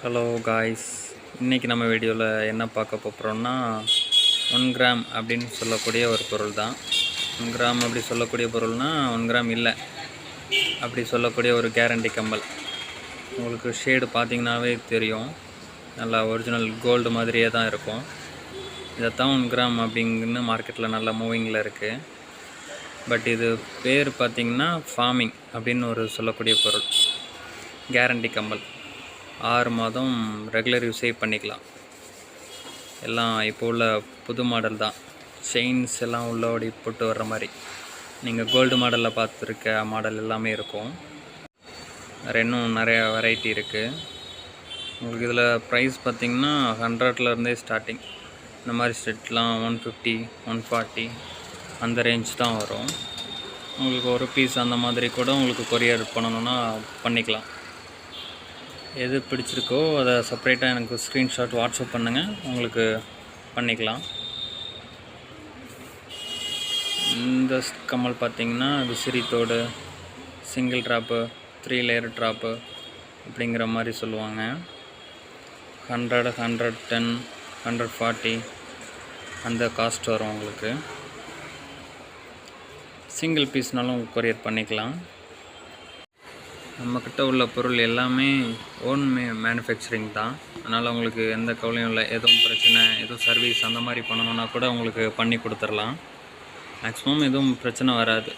Hello guys இன்றைக்கி நம்ம வீடியோவில் என்ன பார்க்க போகிறோம்னா ஒன் கிராம் அப்படின்னு சொல்லக்கூடிய ஒரு பொருள் தான். ஒன் கிராம் அப்படி சொல்லக்கூடிய பொருள்னால் ஒன் கிராம் இல்லை. அப்படி சொல்லக்கூடிய ஒரு கேரண்டி கம்பல் உங்களுக்கு ஷேடு பார்த்தீங்கன்னாவே தெரியும். நல்லா ஒரிஜினல் கோல்டு மாதிரியே தான் இருக்கும். இதைத்தான் ஒன் கிராம் அப்படிங்கன்னு மார்க்கெட்டில் நல்லா மூவிங்கில் இருக்குது பட் இது பேர் பார்த்திங்கன்னா ஃபார்மிங் அப்படின்னு ஒரு சொல்லக்கூடிய பொருள். கேரண்டி கம்பல் ஆறு மாதம் ரெகுலர் யூஸே பண்ணிக்கலாம். எல்லாம் இப்போ உள்ள புது மாடல் தான். செயின்ஸ் எல்லாம் உள்ளோடி போட்டு வர்ற மாதிரி. நீங்கள் கோல்டு மாடலில் பார்த்துருக்க மாடல் எல்லாமே இருக்கும். வேறு இன்னும் நிறையா வெரைட்டி இருக்குது உங்களுக்கு இதில் ப்ரைஸ் பார்த்திங்கன்னா ஹண்ட்ரட்லேருந்தே ஸ்டார்டிங் இந்த மாதிரி செட்லாம் ஒன் ஃபிஃப்டி ஒன் ஃபார்ட்டி அந்த ரேஞ்ச் தான் வரும். உங்களுக்கு ஒரு பீஸ் அந்த மாதிரி கூட உங்களுக்கு கொரியர் பண்ணணுன்னா பண்ணிக்கலாம். எது பிடிச்சிருக்கோ அதை செப்பரேட்டாக எனக்கு ஸ்க்ரீன்ஷாட் வாட்ஸ்அப் பண்ணுங்கள் உங்களுக்கு பண்ணிக்கலாம். இந்த கமல் கம்மல் பார்த்தீங்கன்னா விசிறித்தோடு single drop three layer drop அப்படிங்கிற மாதிரி சொல்லுவாங்க. Hundred hundred ten hundred forty அந்த காஸ்ட் வரும் உங்களுக்கு. சிங்கிள் பீஸ்னாலும் கொரியர் பண்ணிக்கலாம். நம்மக்கிட்ட உள்ள பொருள் எல்லாமே ஓன் மே மேனுஃபேக்சரிங் தான். அதனால் உங்களுக்கு எந்த கவலையும் இல்லை. எதுவும் பிரச்சனை எதுவும் சர்வீஸ் அந்த மாதிரி பண்ணணுன்னா கூட உங்களுக்கு பண்ணி கொடுத்துர்லாம் மேக்ஸிமம் எதுவும் பிரச்சனை வராது.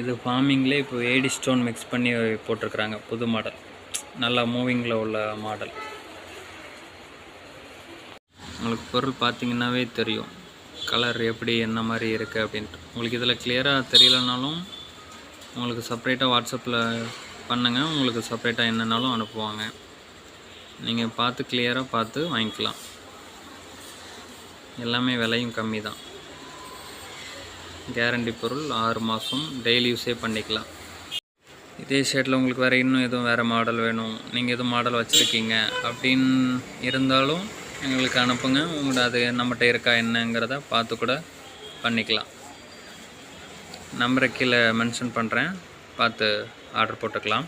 இது ஃபார்மிங்லேயே இப்போ ஏடி ஸ்டோன் மிக்ஸ் பண்ணி போட்டிருக்கிறாங்க. புது மாடல் நல்லா மூவிங்கில் உள்ள மாடல் உங்களுக்கு பொருள் பார்த்தீங்கன்னாவே தெரியும். கலர் எப்படி என்ன மாதிரி இருக்குது அப்படின்ட்டு. உங்களுக்கு இதில் கிளியராக தெரியலனாலும் உங்களுக்கு செப்பரேட்டாக வாட்ஸ்அப்பில் பண்ணுங்கள் உங்களுக்கு செப்பரேட்டாக என்னன்னாலும் அனுப்புவாங்க. நீங்கள் பார்த்து கிளியராக பார்த்து வாங்கிக்கலாம். எல்லாமே விலையும் கம்மி தான். கேரண்டி பொருள் ஆறு மாதம் டெய்லி யூஸே பண்ணிக்கலாம். இதே ஷேட்டில் உங்களுக்கு வேறு இன்னும் எதுவும் வேறு மாடல் வேணும். நீங்கள் எதுவும் மாடல் வச்சுருக்கீங்க அப்படின்னு இருந்தாலும் எங்களுக்கு அனுப்புங்க. உங்களோட அது நம்மகிட்ட இருக்கா என்னங்கிறத பார்த்து கூட பண்ணிக்கலாம். நம்பரை கீழே மென்ஷன் பண்ணுறேன் பார்த்து ஆர்டர் போட்டுக்கலாம்.